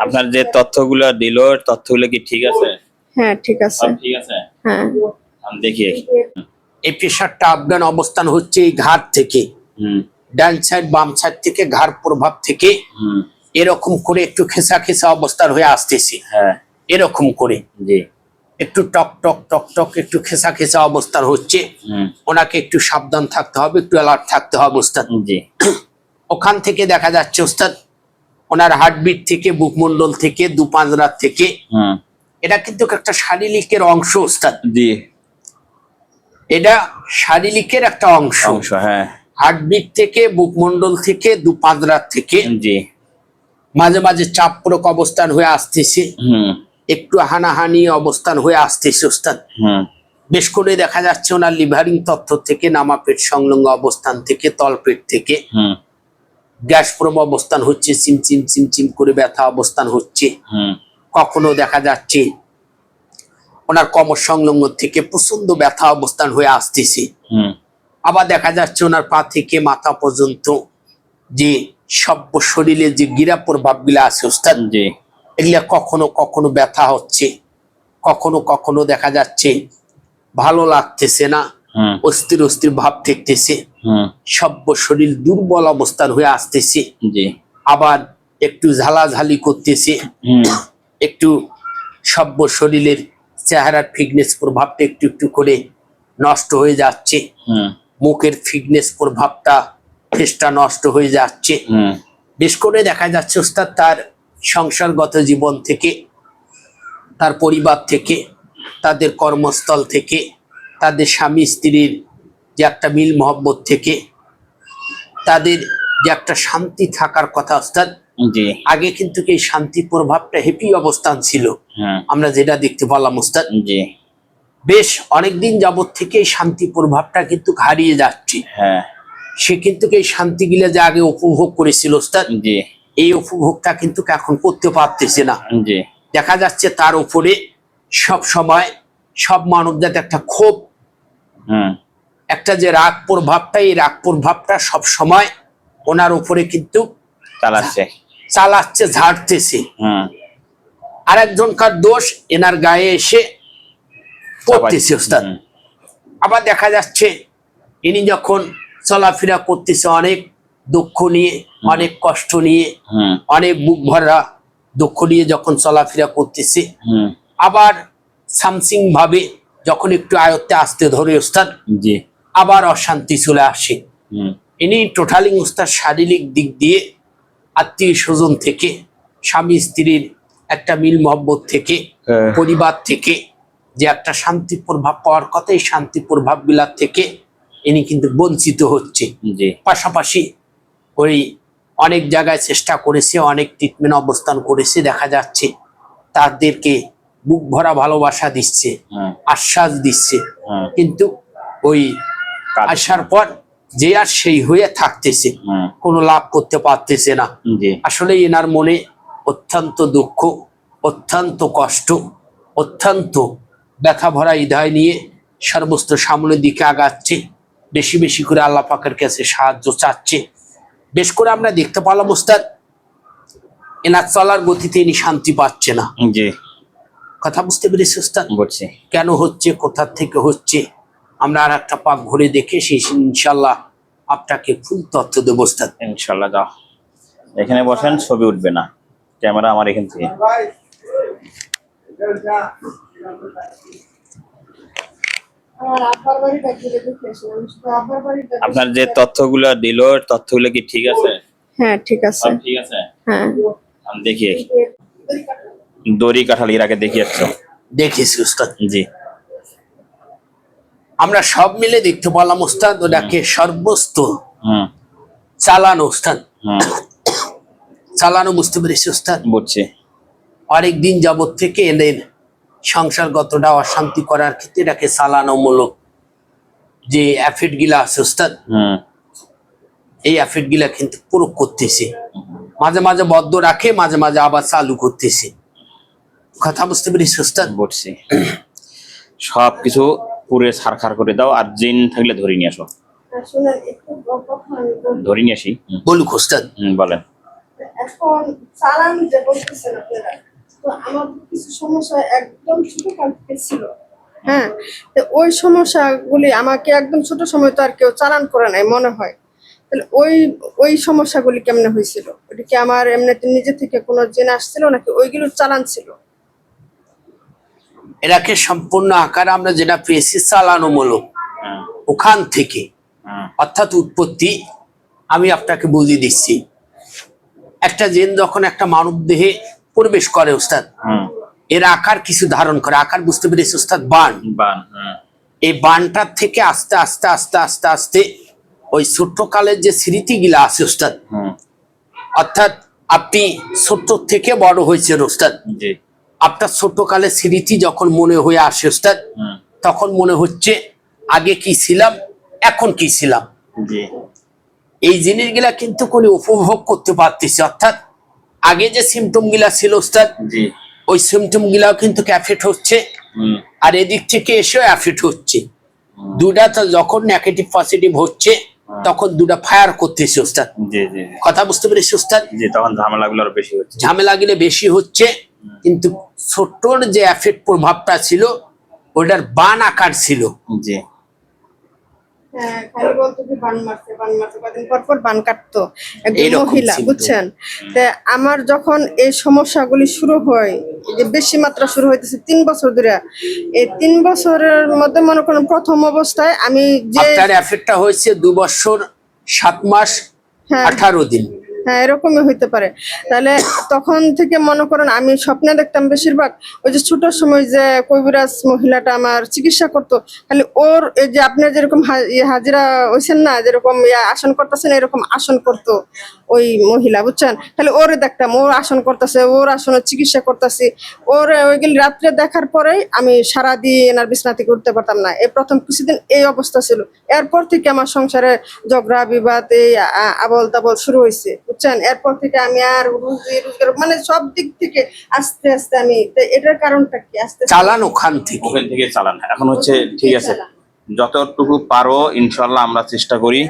আপনার যে তথ্যগুলো দিল তথ্যগুলো কি ঠিক আছে? হ্যাঁ ঠিক আছে। সব ঠিক আছে? হ্যাঁ। আমি দেখি। এই প্রেশারটা আফগান অবস্থান হচ্ছে এই ঘাট থেকে। ডান সাইড বাম সাইড থেকে ঘাড় প্রভাব থেকে। এরকম করে একটু খেসা খেসা অবস্থান হয়ে আসতেছে। হ্যাঁ। এরকম করে। জি। একটু টক টক টক টক একটু খেসা খেসা অবস্থার হচ্ছে। হুম। ওনাকে একটু সাবধান থাকতে হবে একটু অ্যালার্ট থাকতে হবে ওস্তাদ। জি। ওখান থেকে দেখা যাচ্ছে ওস্তাদ ওনার হার্টবিট থেকে বুকমন্ডল থেকে দু পাঁচরাত থেকে। হুম। এটা কিন্তু একটা শারীরিকের অংশ ওস্তাদ। জি। এটা শারীরিকের একটা অংশ। অংশ হ্যাঁ। হার্টবিট থেকে বুকমন্ডল থেকে দু পাঁচরাত থেকে। জি। মাঝে মাঝে চাপপ্রক অবস্থান হয়ে আসতেছে। হুম। একটু হানাহানি অবস্থান হয়ে আসতেছে ওস্তাদ। হুম। বেশ করে দেখা যাচ্ছে ওনার লিভারিং তথ্য থেকে নামাপেট সংলগ্ন অবস্থান থেকে তলপেট থেকে। হুম গ্যাস প্রব অবস্থান হচ্ছে চিমচিম চিমচিম করে ব্যথা অবস্থান হচ্ছে। হুম। কখনো দেখা যাচ্ছে ওনার কমর সংলগ্ন থেকে প্রচণ্ড ব্যথা অবস্থান হয়ে আসতেছে। হুম। আবার দেখা যাচ্ছে ওনার পা থেকে মাথা পর্যন্ত যে সভ্য শরীরে যে গিরা প্রভাবগুলো আছে ওস্তাদ এগুলা কখনো কখনো ব্যথা হচ্ছে কখনো কখনো দেখা যাচ্ছে ভালো লাগতেছে না অস্থির অস্থির ভাব দেখতেছে। হুম সভ্য শরীর দুর্বল অবস্থার হয়ে আসতেছে। আবার একটু ঝালাঝালি করতেছে। একটু সভ্য শরীরের চেহারার ফিটনেস প্রভাবটা একটু একটু করে নষ্ট হয়ে যাচ্ছে। মুখের ফিটনেস প্রভাবটা ফেসটা নষ্ট হয়ে যাচ্ছে। বেশ করে দেখা যাচ্ছে ওস্তাদ তার সংসারগত জীবন থেকে তার পরিবার থেকে তাদের কর্মস্থল থেকে তাদের স্বামী স্ত্রীর যে একটা মিল মহব্বত থেকে তাদের যে একটা শান্তি থাকার কথা জি। আগে কিন্তু এই শান্তি প্রভাবটা হেপি অবস্থান ছিল? হ্যাঁ। আমরা যেটা দেখতে পারলাম ওস্তাদ বেশ অনেকদিন যাবত থেকে এই শান্তি প্রভাবটা কিন্তু হারিয়ে যাচ্ছে। হ্যাঁ। সে কিন্তু এই শান্তিগুলো যে আগে উপভোগ করেছিল ওস্তাদ এই উপভোগটা কিন্তু এখন করতে পারতেছে না। দেখা যাচ্ছে তার উপরে সব সময় সব মানব একটা ক্ষোভ হুম। একটা যে রাগ প্রভাবটা এই রাগ প্রভাবটা সব সময় ওনার উপরে কিন্তু চালাচ্ছে। চালাচ্ছে ঝাড়তেছে। আর একজনকার দোষ এনার গায়ে এসে পড়তেছে ওস্তাদ। আবার দেখা যাচ্ছে ইনি যখন চলাফেরা করতেছে অনেক দুঃখ নিয়ে অনেক কষ্ট নিয়ে হুম। অনেক বুক ভরা দুঃখ নিয়ে যখন চলাফেরা করতেছে হুম। আবার সামসিং ভাবে যখন একটু আয়ত্তে আসতে ধরে ওস্তাদ জি। আবার অশান্তি চলে আসে। ইনি টোটালি ওস্তাদ শারীরিক দিক দিয়ে আত্মীয় স্বজন থেকে স্বামী স্ত্রীর একটা মিল মহব্বত থেকে হ্যাঁ। পরিবার থেকে যে একটা শান্তি প্রভাব পাওয়ার কথা এই শান্তি প্রভাব বিলার থেকে ইনি কিন্তু বঞ্চিত হচ্ছে। পাশাপাশি ওই অনেক জায়গায় চেষ্টা করেছে অনেক ট্রিটমেন্ট অবস্থান করেছে দেখা যাচ্ছে তাদেরকে বুক ভরা ভালোবাসা দিচ্ছে আশ্বাস দিচ্ছে। কিন্তু ওই আসার পর যে আর সেই হয়ে থাকতেছে কোনো লাভ করতে পারতেছে না। আসলে এনার মনে অত্যন্ত দুঃখ অত্যন্ত কষ্ট অত্যন্ত ব্যথা ভরা হৃদয় নিয়ে সর্বস্ত সামনের দিকে আগাচ্ছে বেশি বেশি করে আল্লাহ পাকের কাছে সাহায্য চাচ্ছে। বেশ করে আমরা দেখতে পেলাম ওস্তাদ এনার চলার গতিতে ইনি শান্তি পাচ্ছে না। কথা বুঝতে পেরেছি ওস্তাদ? কেন হচ্ছে কোথার থেকে হচ্ছে? আমরা আর একটা পাক ঘুরে দেখে সেই ইনশাল্লাহ আপনাকে ফুল তথ্য দেবো ইনশাল্লাহ যাও। এখানে বসেন ছবি উঠবে না। ক্যামেরা আমার এখান থেকে। আপনার যে তথ্যগুলো দিল তথ্যগুলো কি ঠিক আছে? হ্যাঁ ঠিক আছে। ঠিক আছে? হ্যাঁ। আমি দেখি দড়ি কাঁঠাল এর আগে দেখি যাচ্ছ দেখেছি ওস্তাদ। জি। আমরা সব মিলে দেখতে পেলাম ওস্তাদ ওটাকে সর্বস্ত চালানো ওস্তাদ। চালানো বুঝতে পেরেছি ওস্তাদ? বুঝছি। অনেক দিন যাবত থেকে এদের সংসারগতটা অশান্তি করার ক্ষেত্রে এটাকে চালানো মূলক যে অ্যাফিড গিলা আছে ওস্তাদ হুম। এই অ্যাফিড গিলা কিন্তু প্রয়োগ করতেছে। মাঝে মাঝে বদ্ধ রাখে মাঝে মাঝে আবার চালু করতেছে। কথা বুঝতে পেরেছি ওস্তাদ? বুঝছি। সব কিছু পুরে সারখার করে দাও আর জিন থাকলে ধরে নিয়ে আসো। আসলে একটু আমি ধরে নিয়ে আসি। বলুক ওস্তাদ বলেন। এখন চালান যে বলতেছেন আপনারা তো আমার কিছু সমস্যা একদম ছোট কাল থেকে ছিল। হ্যাঁ তো ওই সমস্যাগুলি আমাকে একদম ছোট সময় তো আর কেউ চালান করে নাই মনে হয়। তাহলে ওই ওই সমস্যাগুলি কেমনে হয়েছিল? ওটা কি আমার এমনিতে নিজে থেকে কোনো জেনে আসছিল নাকি ওইগুলো চালান ছিল? এরাকে সম্পূর্ণ আকারে আমরা যেটা পেয়েছি চালানোমূলক। হ্যাঁ। ওখান থেকে। হ্যাঁ। অর্থাৎ উৎপত্তি আমি আপনাকে বুঝিয়ে দিচ্ছি। একটা জেন যখন একটা মানব দেহে প্রবেশ করে ওস্তাদ হুম এর আকার কিছু ধারণ করে আকার বুঝতে পেরেছি ওস্তাদ বান। হ্যাঁ। এই বানটার থেকে আস্তে আস্তে আস্তে আস্তে আস্তে ওই ছোট্ট কালের যে স্মৃতিগুলা আছে ওস্তাদ হুম অর্থাৎ আপনি ছোট্ট থেকে বড় হয়েছেন ওস্তাদ। আপনার ছোট্ট কালের স্মৃতি যখন মনে হয়ে আসে ওস্তাদ তখন মনে হচ্ছে আগে কি ছিলাম এখন কি ছিলাম। এই জিনিসগুলা কিন্তু কোনো উপভোগ করতে পারতেছি অর্থাৎ আগে যে সিমটমগুলা ছিল ওস্তাদ ওই সিমটম গুলাও কিন্তু অ্যাফেক্ট হচ্ছে আর এদিক থেকে এসেও অ্যাফেক্ট হচ্ছে। দুটা তো যখন নেগেটিভ পজিটিভ হচ্ছে তখন দুটা ফায়ার করতেছে ওস্তাদ। কথা বুঝতে পেরেছি ওস্তাদ? তখন ঝামেলাগুলো আরও বেশি হচ্ছে। ঝামেলা গেলে বেশি হচ্ছে কিন্তু ছোট্টর যে এফেক্ট প্রভাবটা ছিল ওটার বান আকার ছিল। জি। হ্যাঁ খালি বলতো যে। বুঝছেন? আমার যখন এই সমস্যাগুলি শুরু হয় যে বেশি মাত্রা শুরু হইতেছে তিন বছর ধরে এই তিন বছরের মধ্যে মনে করেন প্রথম অবস্থায় আমি যে হয়েছে দু বছর সাত মাস হ্যাঁ। আঠারো দিন। হ্যাঁ এরকমই হইতে পারে। তাহলে তখন থেকে মনে করেন আমি স্বপ্নে দেখতাম বেশিরভাগ ওই যে ছোট সময় যে কবিরাজ মহিলাটা আমার চিকিৎসা করতো, খালি ওর যে আপনার যেরকম ইয়ে হাজিরা হয়েছেন না, যেরকম আসন করতেছেন, এরকম আসন করতো ওই মহিলা, বুঝছেন? খালি ওরে দেখতাম, ওর আসন করতেছে, ওর আসনের চিকিৎসা করতেছি। ওর ওইগুলি রাত্রে দেখার পরেই আমি সারাদিন আর বিছনা থেকে উঠতে পারতাম না। এই প্রথম কিছুদিন এই অবস্থা ছিল। এরপর থেকে আমার সংসারে ঝগড়া, বিবাদ, এই আবল তাবল শুরু হয়েছে বুঝছেন এরপর থেকে আমি আর রুজি রোজগার মানে সব দিক থেকে আস্তে আস্তে আমি তো এটার কারণটা কি? আস্তে চালান ওখান থেকে। ওখান থেকে চালান এখন হচ্ছে ঠিক আছে। যতটুকু পারো ইনশাল্লাহ আমরা চেষ্টা করি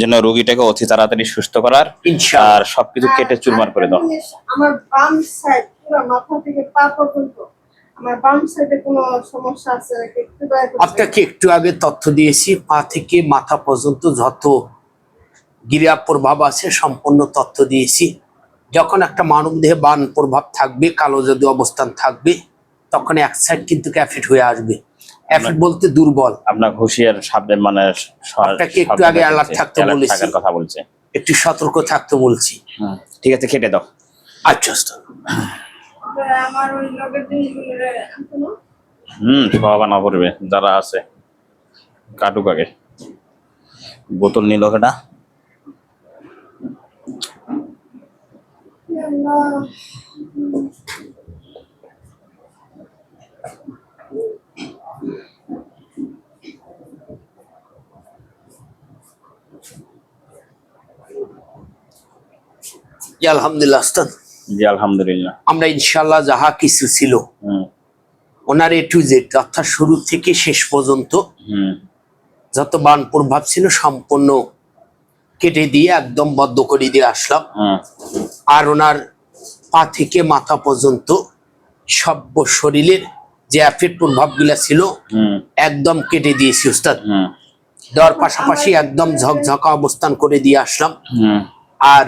যেন রোগীটাকে অতি তাড়াতাড়ি সুস্থ করার ইনশাআল্লাহ। আর সবকিছু কেটে চুরমার করে দাও। আমার বাম সাইড পুরো মাথা থেকে পা পর্যন্ত আমার বাম সাইডে কোনো সমস্যা আছে আপনাকে একটু আগে তথ্য দিয়েছি পা থেকে মাথা পর্যন্ত যত গিরা প্রভাব আছে সম্পূর্ণ তথ্য দিয়েছি। যখন একটা মানব দেহে বান প্রভাব থাকবে কালো যদি অবস্থান থাকবে তখন এক সাইড কিন্তু অ্যাফিট হয়ে আসবে। অ্যাফিট বলতে দুর্বল। আপনার হুঁশিয়ার সাবধান মানে আপনাকে একটু আগে থাকছে, থাকতে বলেছি। কথা বলছে। একটু সতর্ক থাকতে বলছি। ঠিক আছে কেটে দাও। আচ্ছা আমার ওই লগের জিনিসগুলো না হুম সব আনা পড়বে যারা আছে কাটুক আগে। বোতল নিল কেটা জি, আলহামদুলিল্লাহ আস্তাদ। জি আলহামদুলিল্লাহ। আমরা ইনশাল্লাহ যাহা কিছু ছিল ওনার এ টু জেড অর্থাৎ শুরু থেকে শেষ পর্যন্ত যত বান প্রভাব ছিল সম্পূর্ণ কেটে দিয়ে একদম বদ্ধ করে দিয়ে আসলাম। হুম আর ওনার পা থেকে মাথা পর্যন্ত সব্য শরীরের যে অ্যাফেক্ট প্রভাবগুলা ছিল একদম কেটে দিয়েছি উস্তাদ। দেওয়ার পাশাপাশি একদম ঝকঝকা অবস্থান করে দিয়ে আসলাম। আর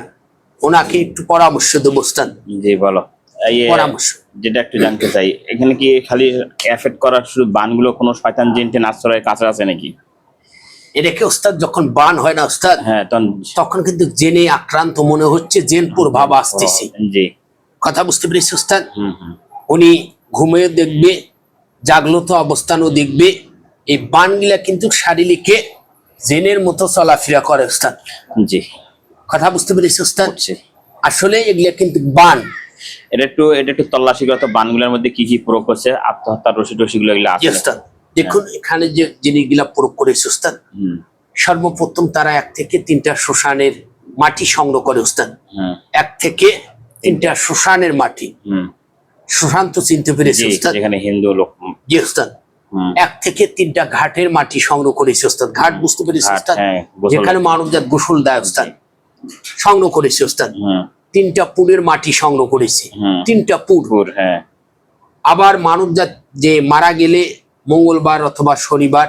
ওনাকে একটু পরামর্শ দেবো উস্তাদ। জি বলো। এই পরামর্শ। যেটা একটু জানতে চাই এখানে কি খালি এফেক্ট করার শুধু বানগুলো কোনো শয়তান জিনটেন আশ্রয়ের কাছে আছে নাকি? এটাকে ওস্তাদ যখন বান হয় না ওস্তাদ হ্যাঁ তখন কিন্তু জেনে আক্রান্ত মনে হচ্ছে জেন প্রভাব আসতেছে। কথা বুঝতে পেরেছি ওস্তাদ? উনি ঘুমিয়ে দেখবে জাগ্রত অবস্থানও দেখবে এই বানগুলা কিন্তু শারীরিকে জেনের মতো চলাফেরা করে ওস্তাদ। জি। কথা বুঝতে পেরেছি ওস্তাদ? আসলে এগুলা কিন্তু বান। এটা একটু এটা একটু তল্লাশি করতো বানগুলোর মধ্যে কি কি প্রয়োগ করছে? আত্মহত্যার রসি টসি গুলো এগুলো আছে দেখুন এখানে যে জিনিসগুলা প্রয়োগ করেছে ওস্তাদ হুম। সর্বপ্রথম তারা এক থেকে তিনটা শ্মশানের মাটি সংগ্রহ করে ওস্তাদ। হুম এক থেকে তিনটা শ্মশানের মাটি। শ্মশান তো চিনতে পেরেছে জি ওস্তাদ? যেখানে হিন্দু লোক জি ওস্তাদ। হুম। এক থেকে তিনটা ঘাটের মাটি সংগ্রহ করেছে ওস্তাদ। ঘাট বুঝতে পেরেছে ঘাট, ওস্তাদ? হ্যাঁ। যেখানে মানবজাত গোসল দেয় ওস্তাদ। সংগ্রহ করেছে ওস্তাদ। হুম। তিনটা পুরের মাটি সংগ্রহ করেছে। তিনটা পুর হ্যাঁ। আবার মানবজাত যে মারা গেলে মঙ্গলবার অথবা শনিবার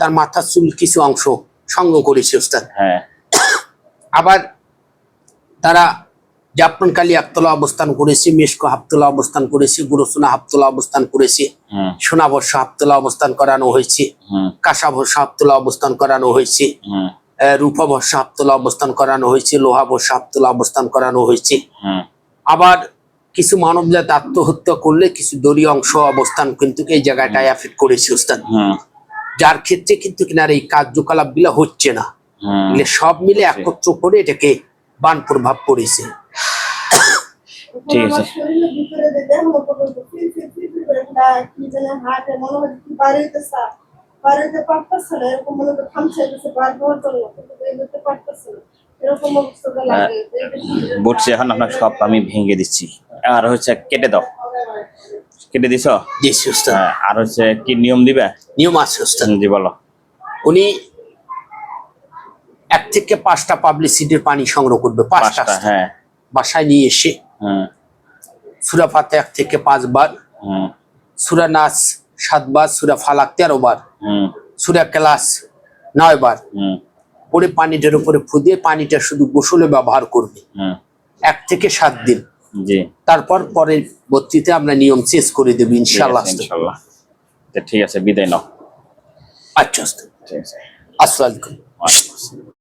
তার মাথার চুল কিছু অংশ সংগ্রহ করেছি ওস্তাদ হ্যাঁ। আবার তারা জাফরান কালী হাফতলা অবস্থান করেছে মেশকো হাফতলা অবস্থান করেছে গুরুসোনা হাফতলা অবস্থান করেছে সোনাবর্ষ হাফতলা অবস্থান করানো হয়েছে কাঁসাবর্ষ হাফতলা অবস্থান করানো হয়েছে রূপাবর্ষ হাফতলা অবস্থান করানো হয়েছে লোহাবর্ষ হাফতলা অবস্থান করানো হয়েছে। আবার কিছু মানবজাত আত্মহত্যা করলে কিছু দলীয় অংশ অবস্থান কিন্তু এই জায়গাটায় অ্যাফেক্ট করেছে ওস্তাদ হুম যার ক্ষেত্রে কিন্তু কিনার এই কার্যকলাপগুলা হচ্ছে না সব মিলে একত্র করে এটাকে বান প্রভাব পড়েছে ঠিক আছে। মনে হয় মনে হয় বুঝছি এখন আপনার সব আমি ভেঙে দিচ্ছি আর হচ্ছে কেটে দাও। কেটে দিছ? জি ওস্তাদ হ্যাঁ আর হচ্ছে কি নিয়ম দিবে? নিয়ম আছে ওস্তাদ জি বলো। উনি এক থেকে পাঁচটা পাবলিসিটির পানি সংগ্রহ করবে পাঁচটা। হ্যাঁ। বাসায় নিয়ে এসে হুম। সুরা ফাতে এক থেকে পাঁচবার হুম। সুরা নাচ সাতবার সুরা ফালাক তেরো বার হুম। সুরা ক্লাস নয় বার। হুম। পরে পানিটার উপরে ফুদিয়ে পানিটা শুধু গোসলে ব্যবহার করবে। হুম। এক থেকে সাত দিন। তারপর পরের বর্তিতে আমরা নিয়ম চেঞ্জ করে দেবো ইনশাল্লাহ ইনশাল্লাহ ঠিক আছে বিদায় নাও। আচ্ছা ওস্তাদ। ঠিক আছে। আসসালাম।